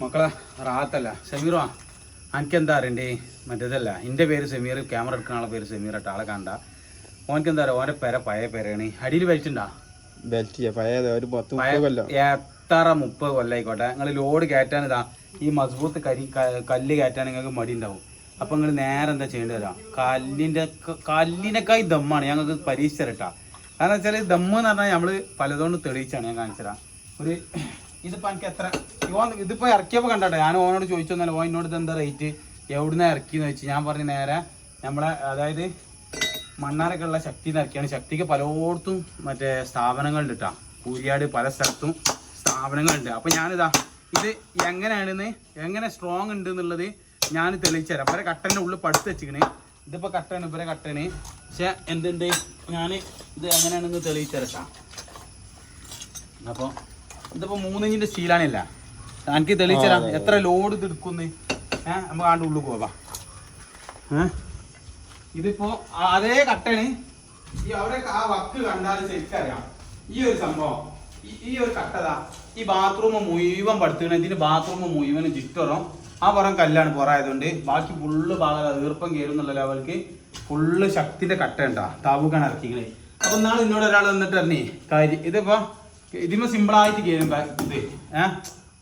മക്കളെ റാത്തല്ല. സമീറോ എനിക്കെന്താ അറിയണ്ടേ? മറ്റേതല്ല എന്റെ പേര് സമീർ ക്യാമറ എടുക്കുന്ന ആളെ പേര് സമീർ ഇട്ട ആളെ കണ്ട. ഓനക്ക് എന്താ പറയുക ഓന്റെ പേര പഴയ പേരാണ് അടിയിൽ മുപ്പത് കൊല്ലം. എത്ര മുപ്പത് കൊല്ലായിക്കോട്ടെ നിങ്ങൾ ലോഡ് കയറ്റാൻ ഇതാ ഈ മസ്ബൂത്ത് കരി കല്ല് കയറ്റാൻ നിങ്ങൾക്ക് മടി ഉണ്ടാവും. അപ്പം നിങ്ങൾ നേരെ എന്താ ചെയ്യേണ്ടി വരാം? കല്ലിന്റെ കല്ലിനേക്കായി ദമ്മാണ്. ഞങ്ങൾക്ക് പരീക്ഷിച്ചിരട്ടാ കാരണം വെച്ചാൽ ദമ്മ് എന്ന് പറഞ്ഞാൽ നമ്മൾ പലതുകൊണ്ട് തെളിയിച്ചാണ് ഞാൻ കാണിച്ചതാ ഒരു ഇതിപ്പോൾ എനിക്ക് എത്ര? ഓൻ ഇതിപ്പോൾ ഇറക്കിയപ്പോൾ കണ്ടോട്ടെ? ഞാൻ ഓനോട് ചോദിച്ചൊന്നല്ല ഓൻ എന്നോട് എന്താ റേറ്റ് എവിടുന്ന് ഇറക്കിയെന്ന് വെച്ച് ഞാൻ പറഞ്ഞു നേരെ നമ്മളെ അതായത് മണ്ണാരൊക്കെ ഉള്ള ശക്തി ഇറക്കിയാണ്. ശക്തിക്ക് പലയിടത്തും മറ്റേ സ്ഥാപനങ്ങളുണ്ട് കേട്ടോ കൂരിയാട് പല സ്ഥലത്തും സ്ഥാപനങ്ങളുണ്ട്. അപ്പൊ ഞാനിതാ ഇത് എങ്ങനെയാണെന്ന് എങ്ങനെ സ്ട്രോങ് ഉണ്ട് എന്നുള്ളത് ഞാൻ തെളിയിച്ചു തരാം. ഇവരെ കട്ടന്റെ ഉള്ളിൽ പടുത്ത് വെച്ചിക്കണ് ഇതിപ്പോൾ കട്ടാണ് ഇവരെ കട്ടാണ് പക്ഷെ എന്തുണ്ട്? ഞാൻ ഇത് എങ്ങനെയാണെന്ന് തെളിയിച്ചു തരാം അപ്പോൾ ഇതിപ്പോൾ മൂന്നിഞ്ചിന്റെ സ്റ്റീലാണില്ല എനിക്ക് തെളിയിച്ചു തരാം എത്ര ലോഡ് ഇത് എടുക്കുന്നു? ഏഹ് നമുക്ക് ആണ്ട് ഉള്ളു പോവാ ഏഹ് ഇതിപ്പോ അതേ കട്ടണ്. ഈ അവിടെ ആ വക്ക് കണ്ടാൽ ശരിക്കറിയാം. ഈ ഒരു സംഭവം. ഈ- ഈ ഒരു കട്ടതാ ഈ ബാത്റൂം മുഴുവൻ പടുത്തുകയാണ് ഇതിന്റെ ബാത്റൂം മുഴുവൻ ചുറ്ററും. ആ പുറം കല്ലാണ് പുറമായതുകൊണ്ട് ബാക്കി ഫുള്ള് ഭാഗം ഈർപ്പം കയറും എന്നുള്ള ലെവൽക്ക് ഫുള്ള് ശക്തിന്റെ കട്ട ഉണ്ടാ? താവൂക്കാണ് ഇറക്കിക്കണേ. അപ്പൊ നാളെ ഇന്നോട് ഒരാൾ വന്നിട്ട് അറിഞ്ഞേ കാര്യം ഇതിപ്പോ ഇതിമ സിമ്പിളായിട്ട് കയറും ഇത്. ഏഹ്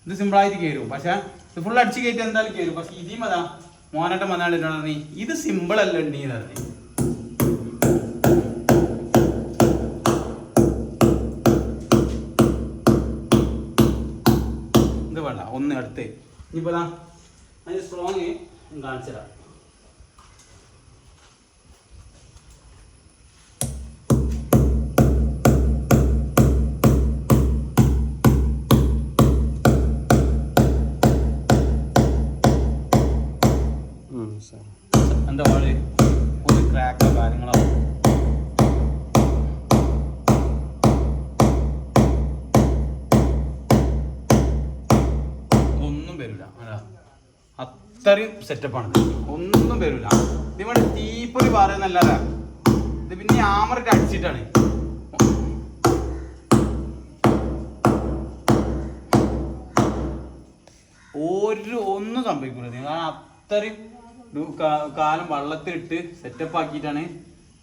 ഇത് സിമ്പിളായിട്ട് കയറും പക്ഷേ ഇത് ഫുൾ അടിച്ച് കയറ്റി എന്തായാലും കയറും പക്ഷെ ഇതിമതാ മോനട്ടം വന്നാണ്ട് ഇത് സിമ്പിൾ അല്ല ഉണ്ണി എന്ന് പറഞ്ഞു. ഇത് വേണ്ട ഒന്ന് അടുത്ത് ഇനിയിപ്പോ ദാ അതിന് സ്ട്രോങ് കാണിച്ചതാ ഉം, എന്താ പാട്? ഒരു ക്രാക്കോ കാര്യങ്ങളോ ഒന്നും വരില്ല അതാ അത്രയും സെറ്റപ്പാണ് ഒന്നും വരില്ല ഇതിവിടെ തീപ്പൊരി പറയുന്നല്ലാതെ ഇത് പിന്നെ ആമറിട്ട് അടിച്ചിട്ടാണ്. ഒരു ഒന്നും സംഭവിക്കില്ല കാരണം അത്രയും കാലം വള്ളത്തിലിട്ട് സെറ്റപ്പ് ആക്കിയിട്ടാണ്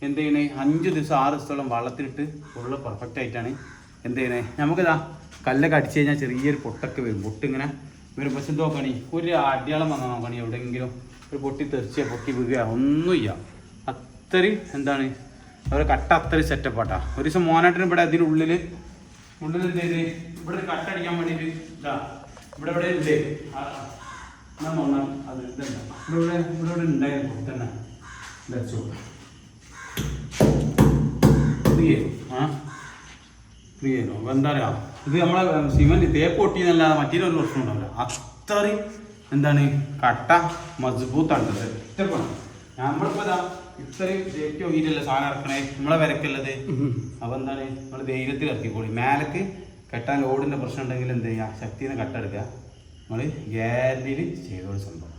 എന്ത് ചെയ്യണേ? അഞ്ച് ദിവസം ആറ് ദിവസത്തോളം വള്ളത്തിലിട്ട് ഫുള്ള് പെർഫെക്റ്റ് ആയിട്ടാണ് എന്ത് ചെയ്യണേ? നമുക്കിതാ കല്ലൊക്കെ അടിച്ചു കഴിഞ്ഞാൽ ചെറിയൊരു പൊട്ടൊക്കെ വരും. പൊട്ടിങ്ങനെ വരും. പക്ഷെ നോക്കണി ഒരു അടിയാളം വന്നാൽ നോക്കണി എവിടെയെങ്കിലും ഒരു പൊട്ടി തെറിച്ച പൊട്ടി വീഴുക. ഒന്നുമില്ല. അത്രയും എന്താണ്? അവരെ കട്ട അത്രയും സെറ്റപ്പാട്ടാ ഒരു ദിവസം മോനാട്ടിന് ഇവിടെ അതിനുള്ളിൽ ഉള്ളിൽ എന്ത് ചെയ്ത്? ഇവിടെ ഒരു കട്ട അടിക്കാൻ വേണ്ടിയിട്ട് ഇതാ ഇവിടെ ഇവിടെ ഇല്ലേ നോക്കാം അത് ഇതല്ല. ഇവിടെ ഇവിടെ ഉണ്ടായിരുന്നു തന്നെ. ഫ്രീയോ ആ? ഫ്രീയോ എന്താ പറയുക ഇത് നമ്മളെ സിമെന്റ് തേപ്പ് പൊട്ടിയെന്നല്ലാതെ മറ്റൊരു പ്രശ്നം ഉണ്ടാവില്ല. അത്രയും എന്താണ്? കട്ട മസ്ബൂത്താണ് ഇഷ്ടപ്പെടാം നമ്മളിപ്പോ ഇതാ ഇത്രയും തേക്ക് നോക്കിയിട്ടല്ലേ സാധനം ഇറക്കണേ. നമ്മളെ വിലക്കുള്ളത്. അപ്പൊ എന്താണ്? നമ്മൾ ധൈര്യത്തിൽ ഇറക്കിക്കോളി. മേലക്ക് കെട്ടാൻ ലോഡിന്റെ പ്രശ്നം ഉണ്ടെങ്കിൽ എന്ത് ചെയ്യുക ശക്തിന്ന് കട്ടെടുക്കുക നമ്മൾ ഗ്യാരണ്ടിയിൽ ചെയ്തോളൂ സംഭവം.